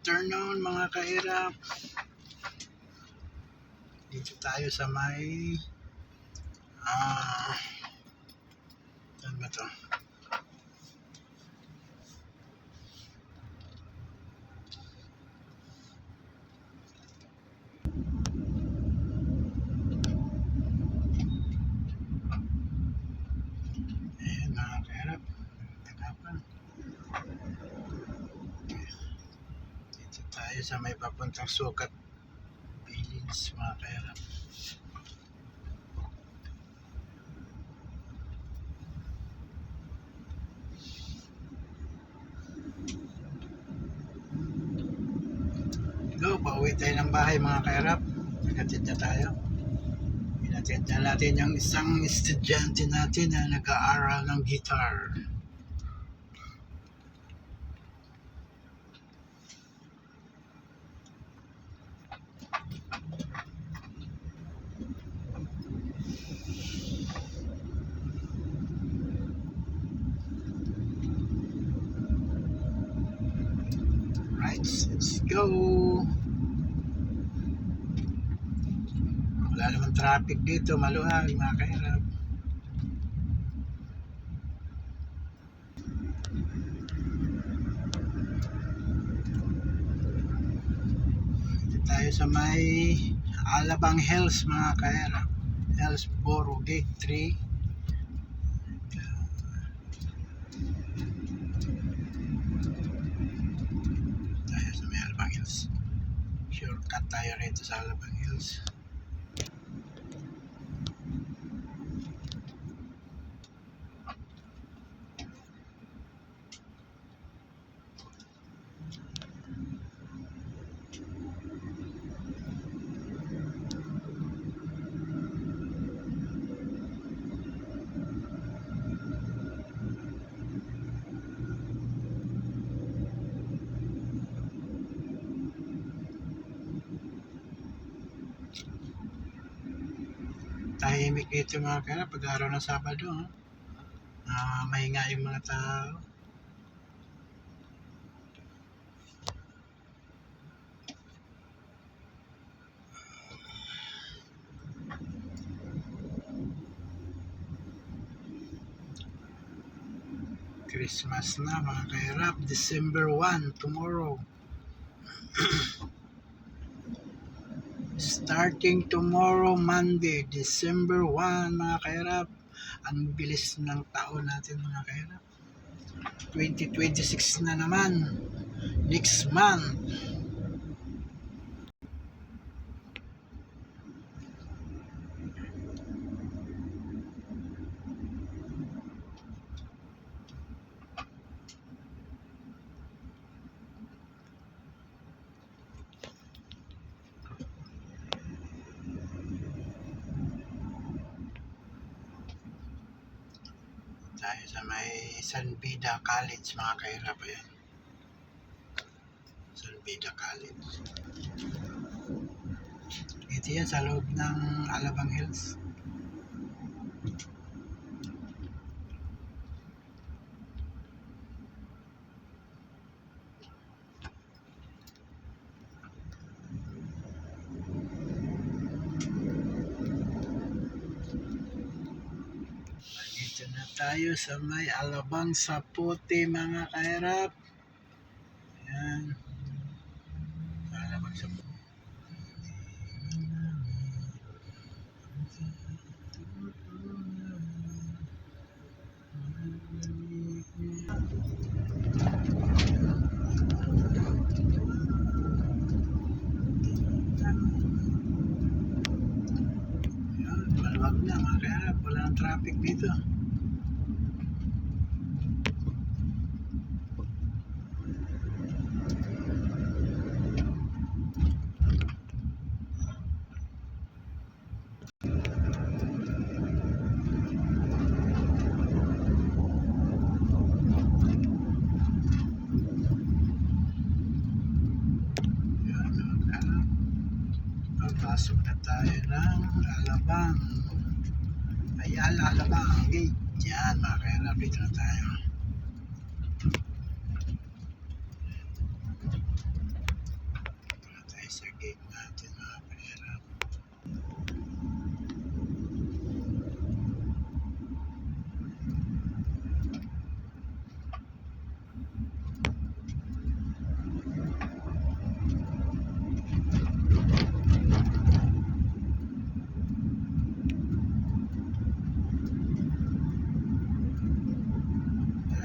afternoon mga kairap. Dito tayo sa may ah saan ba to? Ayan mga kairap. Hanapan. Dito tayo sa may papuntang sukat Billings mga kairap. Hello, pauwi tayo ng bahay mga kairap. Nagatid na tayo. Pinatid na natin yung isang estudyante natin na nag-aaral ng guitar. Traffic dito, maluwag mga kairap. Dito tayo sa may Alabang Hills mga kairap. Hillsboro Gate 3. tayo sa may Alabang Hills. Shortcut tayo rito sa Alabang Hills. Tahimik dito mga kaya pag araw ng Sabado. Ha? Ah, mahinga yung mga tao. Christmas na mga kairap. December 1, tomorrow. Starting tomorrow, Monday, December 1, mga kairap. Ang bilis ng taon natin, mga kairap. 2026 na naman. Next month. Tayo sa may San Beda College mga kairap ayan. San Beda College. Ito yan sa loob ng Alabang Hills. Dito na tayo sa may Alabang Sapote mga kairap. Ayan. Alabang Sapote. Ayan, maluwag na mga kairap. Wala nang traffic dito. Ayan, mga kairap. Papasok na tayo ng Alabang. Ayala, Alabang Gate. Yan, mga kairap. Dito na tayo.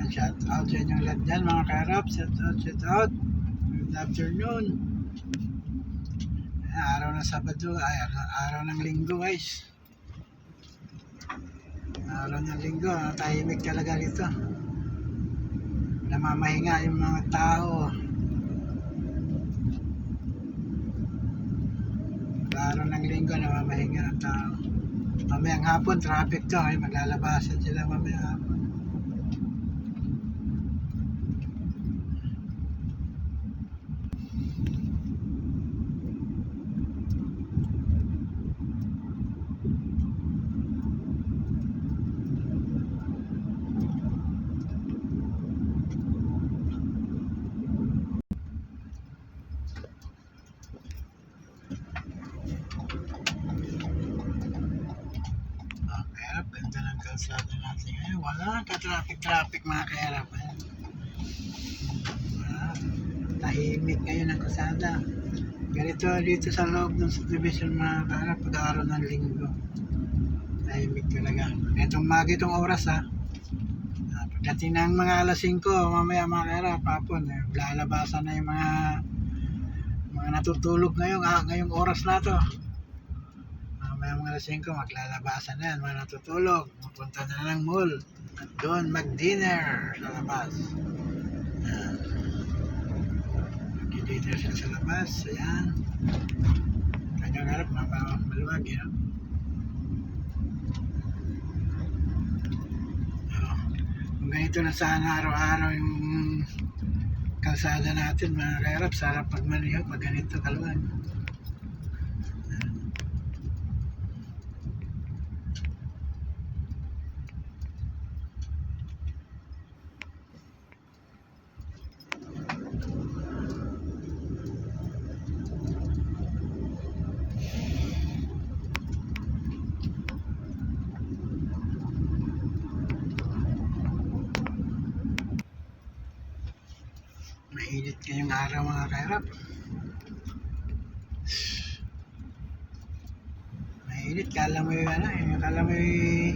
Yan, shout out sa inyong lahat dyan mga karap. Shout out, shout out. Good afternoon. Ayan, araw ng Sabado, ay araw, ng Linggo guys. Araw ng Linggo, ah, tahimik talaga rito. Namamahinga yung mga tao. Araw ng Linggo, namamahinga ang tao. Mamayang hapon, traffic to. Ay, maglalabasan sila mamayang hapon. Ah, Kairap, ganda ng kalsada natin ngayon. Wala ka-traffic-traffic mga kairap. Ayan. Ah, tahimik ngayon ang kalsada. Ganito dito sa loob ng subdivision mga kairap pag-araw ng linggo. Tahimik talaga. Itong mga itong oras ha. Ah, Pagdating ng mga alas 5, mamaya mga kairap, hapon, eh, lalabasan na yung mga mga natutulog ngayon, ah, ngayong oras na to. Alas 5, maglalabasan na yan, mga natutulog. Pupunta na ng mall. At doon mag-dinner sa labas. Ayan. Mag-dinner sila sa labas. Ayan. Kanyang harap, maluwag, yun. Oh. Kung ganito na sana araw-araw yung kalsada natin, mga kairap, sarap pagmaniho pag ganito kaluan. Mainit ngayong araw mga kairap. Mainit, kala mo yung ano, eh, kala mo yung,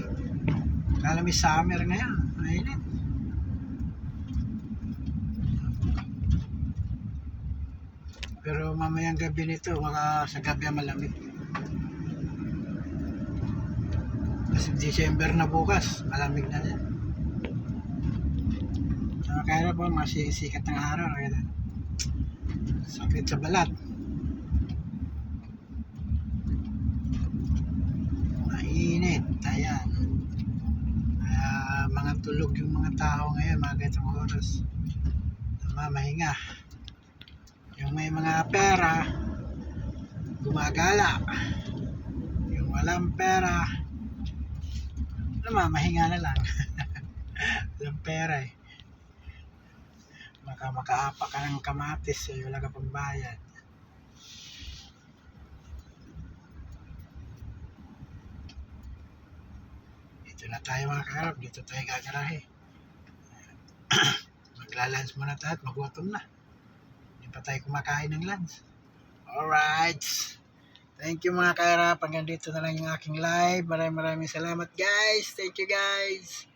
kala mo yung summer ngayon. Mainit. Pero mamayang gabi nito, baka sa gabi malamig. Kasi December na bukas, malamig na yan. So, kaya po, masisikat ng araw. Kaya, sakit sa balat. Mainit. Ayan. Kaya mga tulog yung mga tao ngayon, mga ganitong oras. Mamahinga. Yung may mga pera, gumagala. Yung walang pera, namamahinga na lang. walang pera eh. Maka makaapa ka ng kamatis eh, wala ka pang bayad. Dito na tayo mga kaharap, dito tayo gagarahe. Maglalunch muna tayo at magutom na. Hindi pa tayo kumakain ng lunch. Alright. Thank you mga kaharap. Hanggang dito na lang yung aking live. Maraming maraming salamat guys. Thank you guys.